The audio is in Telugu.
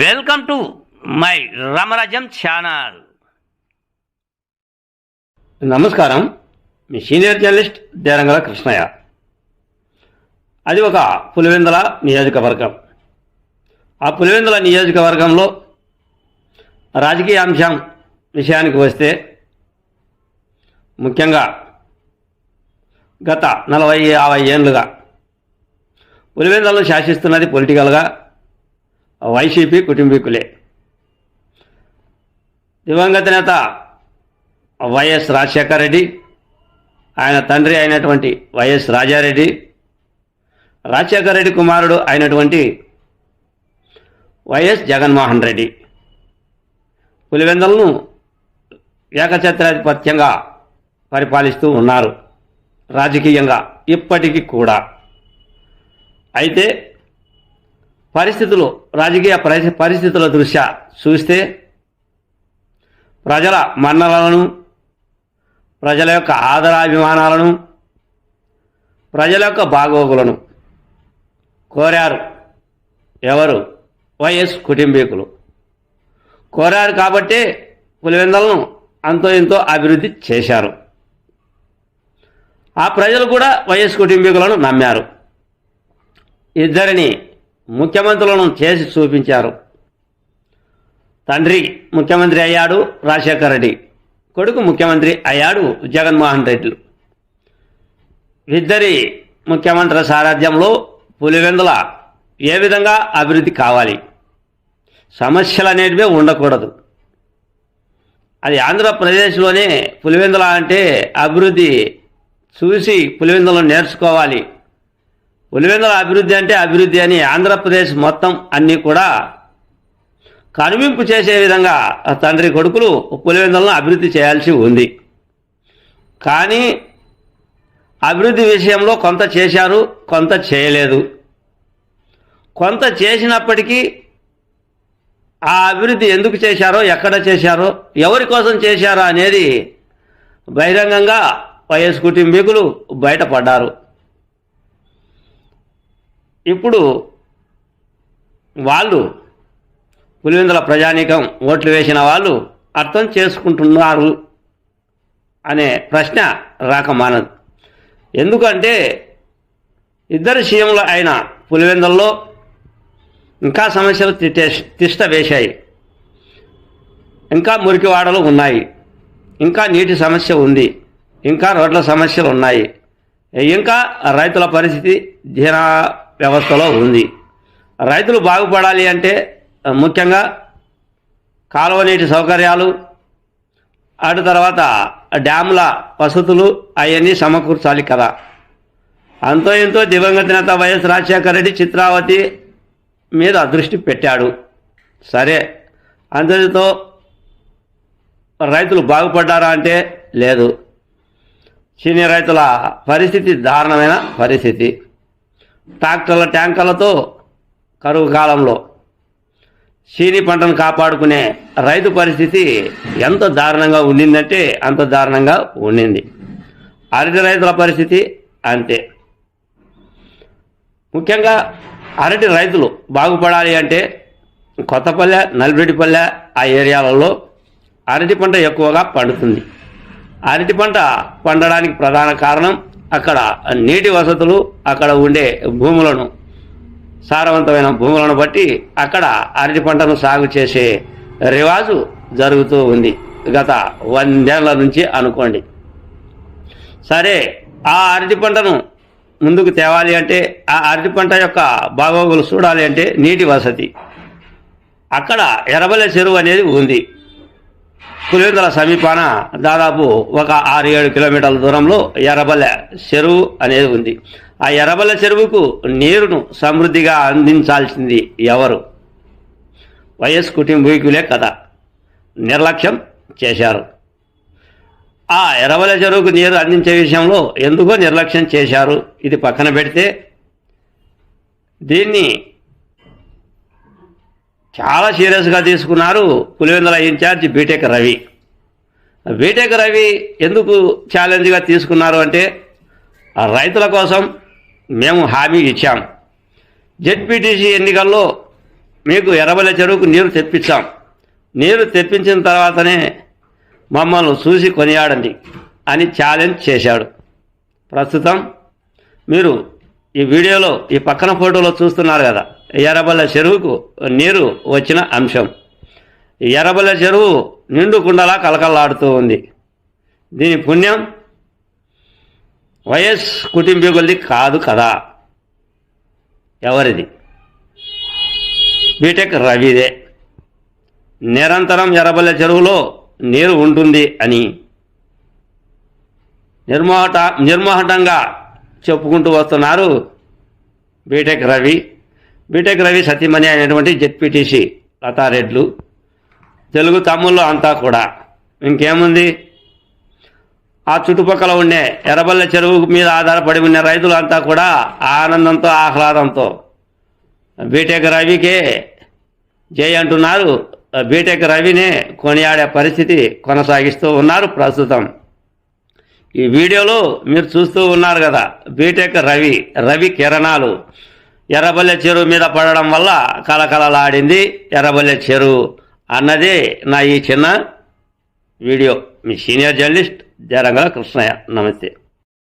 Welcome to my Ramarajyam channel. నమస్కారం. మీ సీనియర్ జర్నలిస్ట్ దేరంగల కృష్ణయ్య. అది ఒక పులివెందుల నియోజకవర్గం. ఆ పులివెందుల నియోజకవర్గంలో రాజకీయ అంశం విషయానికి వస్తే ముఖ్యంగా గత నలభై యాభై ఏళ్ళుగా పులివెందులను శాసిస్తున్నది పొలిటికల్గా వైసీపీ కుటుంబీకులే. దివంగత నేత వైఎస్ రాజశేఖర రెడ్డి ఆయన తండ్రి అయినటువంటి వైఎస్ రాజారెడ్డి రాజశేఖర రెడ్డి కుమారుడు అయినటువంటి వైఎస్ జగన్మోహన్ రెడ్డి. పులివెందలను ఏకఛత్రాధిపత్యంగా పరిపాలిస్తూ ఉన్నారు. రాజకీయంగా ఇప్పటికీ కూడా. అయితే పరిస్థితులు రాజకీయ పరిస్థి- పరిస్థితుల దృష్ట్యా చూస్తే ప్రజల మన్నలను ప్రజల యొక్క ఆదరాభిమానాలను ప్రజల యొక్క బాగోగులను కోరారు ఎవరు? వైఎస్ కుటుంబీకులు. కోరారు కాబట్టే పులివెందలను అంతో ఎంతో అభివృద్ధి చేశారు. ఆ ప్రజలు కూడా వైఎస్ కుటుంబీకులను నమ్మారు. ఇద్దరిని ముఖ్యమంత్రులను చేసి చూపించారు. తండ్రి ముఖ్యమంత్రి అయ్యాడు రాజశేఖర రెడ్డి. కొడుకు ముఖ్యమంత్రి అయ్యాడు జగన్మోహన్ రెడ్డి. ఇద్దరి ముఖ్యమంత్రి సారథ్యంలో పులివెందుల ఏ విధంగా అభివృద్ధి కావాలి? సమస్యలు అనేటివే ఉండకూడదు. అది ఆంధ్రప్రదేశ్లోనే పులివెందుల అంటే అభివృద్ధి చూసి పులివెందులను నేర్చుకోవాలి. పులివెందుల అభివృద్ధి అంటే అభివృద్ధి అని ఆంధ్రప్రదేశ్ మొత్తం అన్నీ కూడా కనువింపు చేసే విధంగా తండ్రి కొడుకులు పులివెందులను అభివృద్ధి చేయాల్సి ఉంది. కానీ అభివృద్ధి విషయంలో కొంత చేశారు కొంత చేయలేదు. కొంత చేసినప్పటికీ ఆ అభివృద్ధి ఎందుకు చేశారో ఎక్కడ చేశారో ఎవరి కోసం చేశారో అనేది బహిరంగంగా వైఎస్ కుటుంబీకులు బయటపడ్డారు. ఇప్పుడు వాళ్ళు పులివెందుల ప్రజానీకం ఓట్లు వేసిన వాళ్ళు అర్థం చేసుకుంటున్నారు అనే ప్రశ్న రాక మానదు. ఎందుకంటే ఇద్దరు సీఎంలు అయిన పులివెందుల్లో ఇంకా సమస్యలు తిష్ట వేశాయి. ఇంకా మురికివాడలు ఉన్నాయి. ఇంకా నీటి సమస్య ఉంది. ఇంకా రోడ్ల సమస్యలు ఉన్నాయి. ఇంకా రైతుల పరిస్థితి దీన వ్యవస్థలో ఉంది. రైతులు బాగుపడాలి అంటే ముఖ్యంగా కాలువ నీటి సౌకర్యాలు అటు తర్వాత డ్యాముల వసతులు అవన్నీ సమకూర్చాలి కదా. అంతో ఎంతో దివంగత నేత వైఎస్ రాజశేఖర రెడ్డి చిత్రావతి మీద దృష్టి పెట్టాడు. సరే అందరితో రైతులు బాగుపడ్డారా అంటే లేదు. చిన్న రైతుల పరిస్థితి దారుణమైన పరిస్థితి. ట్రాక్టర్ల ట్యాంకర్లతో కరువు కాలంలో చీని పంటను కాపాడుకునే రైతు పరిస్థితి ఎంత దారుణంగా ఉండిందంటే అంత దారుణంగా ఉండింది. అరటి రైతుల పరిస్థితి అంతే. ముఖ్యంగా అరటి రైతులు బాగుపడాలి అంటే కొత్తపల్లె నల్బెడిపల్లె ఆ ఏరియాలలో అరటి పంట ఎక్కువగా పండుతుంది. అరటి పంట పండడానికి ప్రధాన కారణం అక్కడ నీటి వసతులు అక్కడ ఉండే భూములను సారవంతమైన భూములను బట్టి అక్కడ అరటి పంటను సాగు చేసే రివాజు జరుగుతూ ఉంది. గత వందేళ్ళ నుంచి అనుకోండి. సరే ఆ అరటి పంటను ముందుకు తేవాలి అంటే ఆ అరటి పంట యొక్క బాగోగులు చూడాలి అంటే నీటి వసతి. అక్కడ ఎర్రబల్లె చెరువు అనేది ఉంది. పులివెందుల సమీపాన దాదాపు ఒక ఆరు ఏడు కిలోమీటర్ల దూరంలో ఎర్రబల్లె చెరువు అనేది ఉంది. ఆ ఎర్రబల్లె చెరువుకు నీరును సమృద్ధిగా అందించాల్సింది ఎవరు? వైఎస్ కుటుంబీకులే కథ నిర్లక్ష్యం చేశారు. ఆ ఎర్రబల్లె చెరువుకు నీరు అందించే విషయంలో ఎందుకో నిర్లక్ష్యం చేశారు? ఇది పక్కన పెడితే దీన్ని చాలా సీరియస్గా తీసుకున్నారు Pulivendula incharge B Tech Ravi. B Tech Ravi ఎందుకు ఛాలెంజ్గా తీసుకున్నారు అంటే రైతుల కోసం మేము హామీ ఇచ్చాం. జెడ్పీటీసీ ఎన్నికల్లో మీకు ఎర్రబల్లె చెరువుకు నీరు తెప్పించాం. నీరు తెప్పించిన తర్వాతనే మమ్మల్ని చూసి కొనియాడండి అని ఛాలెంజ్ చేశాడు. ప్రస్తుతం మీరు ఈ వీడియోలో ఈ పక్కన ఫోటోలో చూస్తున్నారు కదా ఎర్రబల్ల చెరువుకు నీరు వచ్చిన అంశం. ఈ ఎర్రబల్ల చెరువు నిండు కుండలా కలకల్లాడుతూ ఉంది. దీని పుణ్యం వైఎస్ కుటుంబీకులది కాదు కదా. ఎవరిది? బీటెక్ రవిదే. నిరంతరం ఎర్రబల్లె చెరువులో నీరు ఉంటుంది అని నిర్మోహట నిర్మోహటంగా చెప్పుకుంటూ వస్తున్నారు బీటెక్ రవి. బీటెక్ రవి సతీమణి అయినటువంటి జెడ్పీటీసీ లతారెడ్లు. తెలుగు తమ్ముళ్ళు అంతా కూడా. ఇంకేముంది? ఆ చుట్టుపక్కల ఉండే ఎర్రబల్ల చెరువు మీద ఆధారపడి ఉన్న రైతులంతా కూడా ఆనందంతో ఆహ్లాదంతో బీటెక్ రవికే జై అంటున్నారు. బీటెక్ రవినే కొనియాడే పరిస్థితి కొనసాగిస్తూ ఉన్నారు ప్రస్తుతం. ఈ వీడియోలో మీరు చూస్తూ ఉన్నారు కదా బీటెక్ రవి రవి కిరణాలు. ఎర్రబల్లె చెరువు మీద పడడం వల్ల కలకలలాడింది ఎర్రబల్లె చెరువు అన్నదే నా ఈ చిన్న వీడియో. మీ సీనియర్ జర్నలిస్ట్ జరంగల కృష్ణయ్య. నమస్తే.